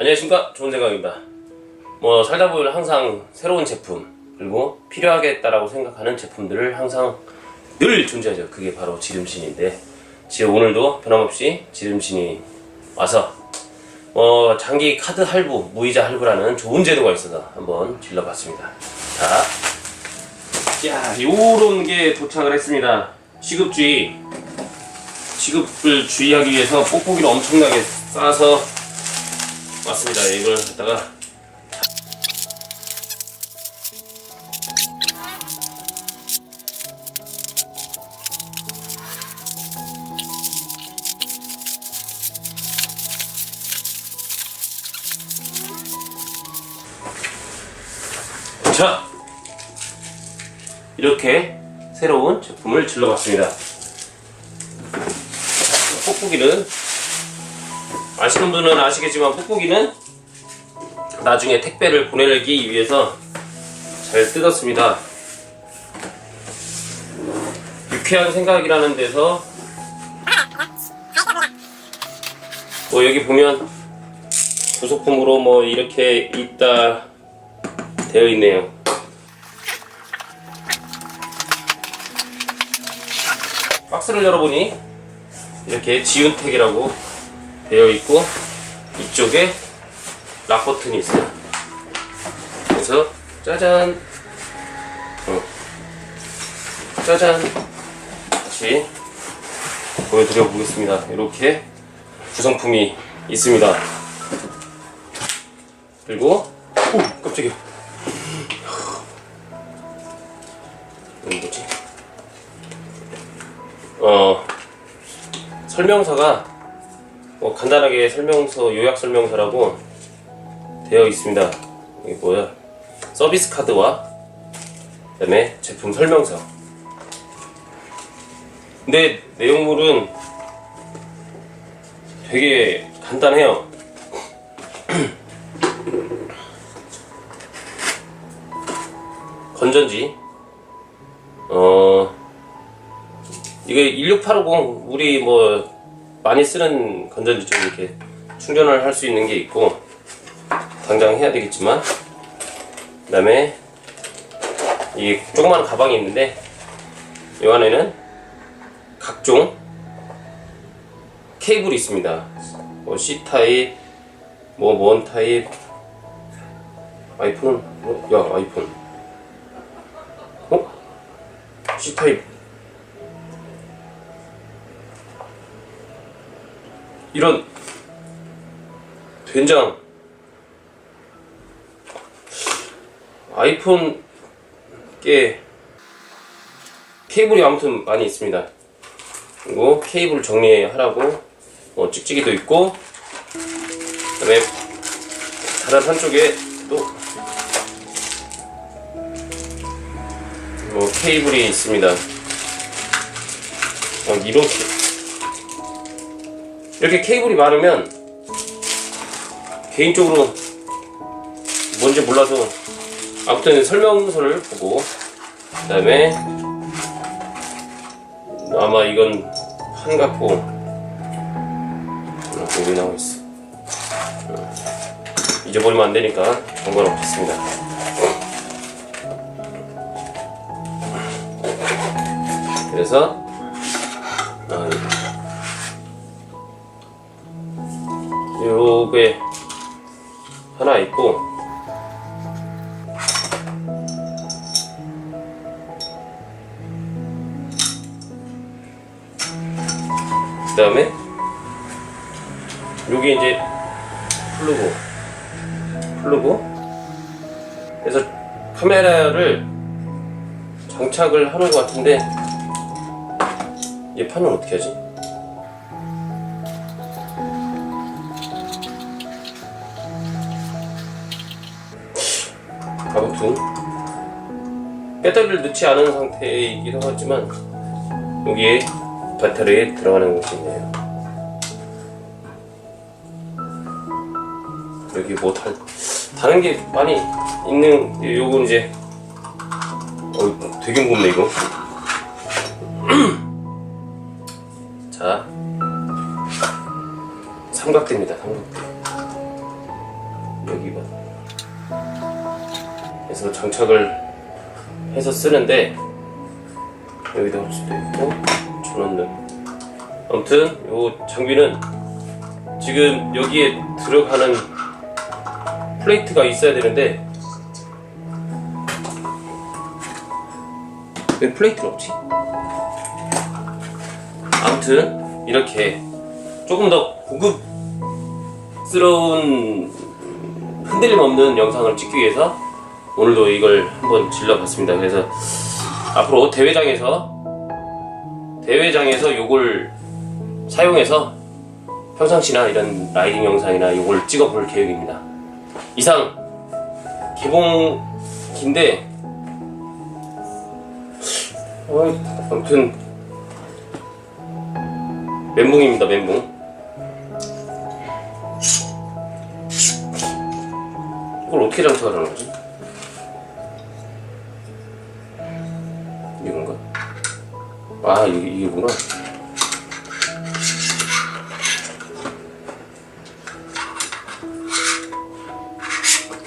안녕하십니까? 좋은 생각입니다. 뭐 살다 보면 항상 새로운 제품 그리고 필요하겠다라고 생각하는 제품들을 항상 늘 존재하죠. 그게 바로 지름신인데. 지금 오늘도 변함없이 지름신이 와서 어, 장기 카드 할부 무이자 할부라는 좋은 제도가 있어서 한번 질러봤습니다. 자, 야 요런 게 도착을 했습니다. 시급주의. 시급을 주의하기 위해서 뽁뽁이를 엄청나게 싸서 왔습니다. 이걸 갖다가 자 이렇게 새로운 제품을 질러봤습니다. 뽁뽁이는 아시는 분은 아시겠지만 뽁뽁이는 나중에 택배를 보내기 위해서 잘 뜯었습니다. 유쾌한 생각이라는 데서 뭐 여기 보면 부속품으로 뭐 이렇게 있다 되어 있네요. 박스를 열어보니 이렇게 지운택이라고 되어 있고 이쪽에 락 버튼이 있어요. 그래서 짜잔, 어. 짜잔 다시 보여드려 보겠습니다. 이렇게 구성품이 있습니다. 그리고 오 깜짝이야. 이건 뭐지? 어 설명서가 뭐 간단하게 설명서 요약 설명서라고 되어 있습니다. 이게 뭐야? 서비스 카드와 그다음에 제품 설명서. 근데 내용물은 되게 간단해요. 건전지. 어 이게 16850 우리 뭐 많이 쓰는 건전지 좀 이렇게 충전을 할 수 있는 게 있고 당장 해야 되겠지만 그 다음에 이 조그만 가방이 있는데 이 안에는 각종 케이블이 있습니다 뭐 C 타입 뭐 원 타입 아이폰은 뭐, 야 아이폰 어? C 타입 이런 된장 아이폰 게 케이블이 아무튼 많이 있습니다. 그리고 케이블 정리하라고 뭐 찍찍이도 있고 그 다음에 다른 한쪽에 또 뭐 케이블이 있습니다. 어, 이렇게 이렇게 케이블이 많으면 개인적으로 뭔지 몰라서 아무튼 설명서를 보고 그 다음에 아마 이건 판 같고 여기 나와 있어. 어, 잊어버리면 안 되니까 정관 없겠습니다. 그래서 아, 요게 하나 있고 그 다음에 여기 이제 풀르고 풀르고 그래서 카메라를 장착을 하는 것 같은데 얘 판은 어떻게 하지? 아무튼 배터리를 넣지 않은 상태이기도 하지만 여기에 배터리에 들어가는 것이 있네요. 여기 뭐 달, 다른 게 많이 있는 요건 이제 어 되게 무겁네 이거. 자 삼각대입니다 삼각대. 여기가 그래서 장착을 해서 쓰는데 여기다 할 수도 있고 전원등 아무튼 요 장비는 지금 여기에 들어가는 플레이트가 있어야 되는데 왜 플레이트가 없지? 아무튼 이렇게 조금 더 고급스러운 흔들림 없는 영상을 찍기 위해서 오늘도 이걸 한번 질러봤습니다. 그래서 앞으로 대회장에서 대회장에서 요걸 사용해서 평상시나 이런 라이딩 영상이나 요걸 찍어볼 계획입니다. 이상 개봉기인데 어, 아무튼 멘붕입니다 멘붕 이걸 어떻게 장착을 하는 거지? 이건가? 아 이게, 이게구나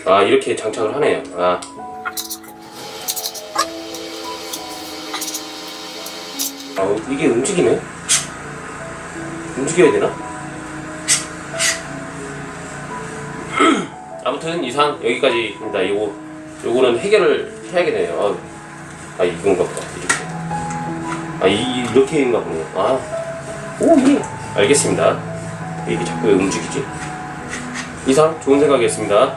아 이렇게 장착을 하네요 아 아, 이게 움직이네? 움직여야 되나? 아무튼 이상 여기까지입니다. 요거 요거는 해결을 해야겠네요. 아, 아 이건가 보다. 이렇게. 아 이, 이렇게 인가 보네요. 아, 오 예. 알겠습니다. 이게 자꾸 왜 움직이지? 이상 좋은 생각이었습니다.